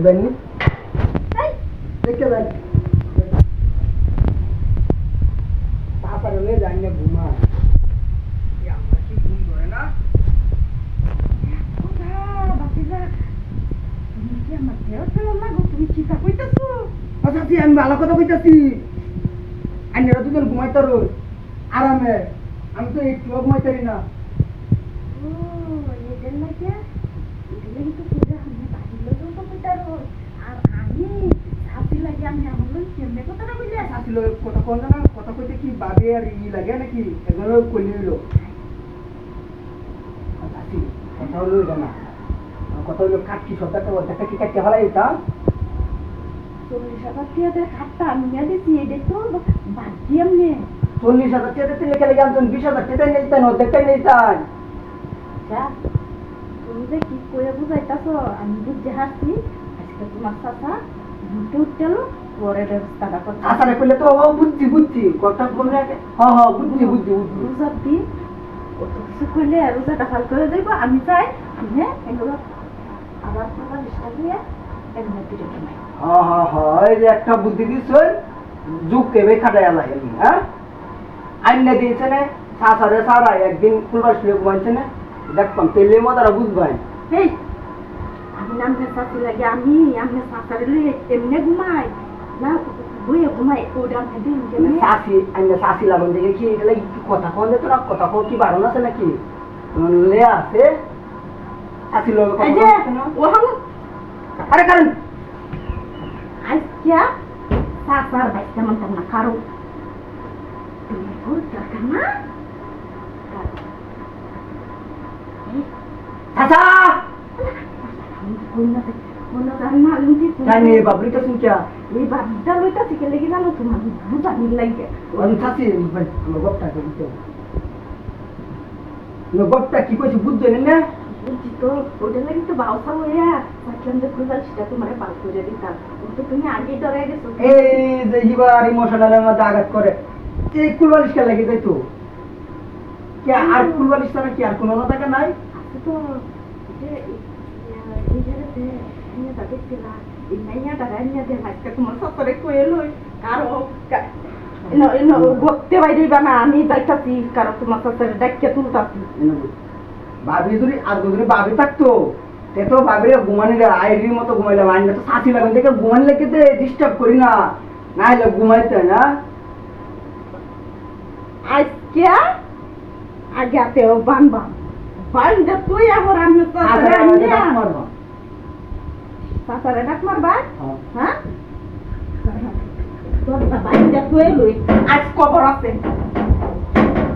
দিবেন দেখে যাই তাড়াতাড়ি হলে যাই না ঘুমা আমরা কি ঘুম ধরে না? আচ্ছা আমি ভালো কথা কইতাছি। আইনারা দুজন ঘুমাইতে রোজ আরামে। আমি তো একটু ঘুমাইতারি না। আসিল কথা কোন কথা কইতে কি বাবে আর ই লাগে নাকি এগুলো কইলি হইল আসি কথা হলো এটা না আমার কথা হলো কাটকি সবটা ওটা কি কাটতে হলাই এটা চল্লিশ হাজার টাকা খাটটা আমি দিছি এটা তো বাদ দিয়ে এমনি চল্লিশ হাজার টাকা দিতে লেগে লেগে আনছেন বিশ হাজার টাকা নিতেন অর্ধেকটাই নিতেন যা যে কি করে বুঝাইতাছ আমি বুঝতে হাসছি আজকে তোমার চাচা দুটো উঠল পরে ব্যবস্থাটা করতে আসারে করলে তো ও বুঝছি বুঝছি কথা বললে হ হ বুঝছি বুঝছি বুঝছি। কত কিছু করলে রোজাটা হাল করে দেব আমি চাই আমি এগুলো আবার তোমার লিস্টা দিয়ে এগুলো দিয়ে কিনাই হ হ হ এই যে একটা বুদ্ধি দিচ্ছেন যুগ কেবে খাটাই লাগে হ্যাঁ? আইনে দিয়েছে না সাসারে সারা একদিন ফুলবার শুয়ে ঘুমাইছে না। দেখতাম তেলে মতারা বুঝবেন। এই আমি নামে শাশি লাগে আমি আমি শাশারে লইয়ে এমনি ঘুমাই। না বইয়ে ঘুমাই ওটা আমি দিন শাসি আইনে শাসি লাগুন দেখে কি এটা লাগি কি কথা কন তোরা কথা কো কি বারণ আছে নাকি? লে আছে। লোক এই যে ওহান আরে কারণ। আজকে শাশার বাইতে মন না কারও। তুমি ভুল দরকার না শুনছা। এই লেগে জানো তোমার? লাগে আমি কি কইছি বুঝছি তো ওটা লাগে তো বাউসা হইয়া ভাবলাম যে খুঁজাল সেটা তোমার পাল করে দিতাম। কিন্তু তুমি আগে ডরে গেছো। এই যে হিবার ইমোশনালের মধ্যে আঘাত করে। এই কুলবালিশটা লেগে যাই তো কি? আর কুলবালিশ ছাড়া কি? আর কোনো টাকা নাই? তো আমি যাইতাছি কারও তোমার সতরে ডাক্কে তুলতাছি। ভাবি যদি আর যদি ভাবি থাকতো তে তো ভাবিরে ঘুমানি রে মতো ঘুমাইলাম আইন তো সাথী লাগান দেখে ঘুমানি লেগে ডিস্টার্ব করি না। না হলে ঘুমাইতে না। আজকে আগে বানবা। তুই আমার আমি আচ্ছা, হ্যাঁ। তোর বাবা তুই লই। আজ কবর আছে।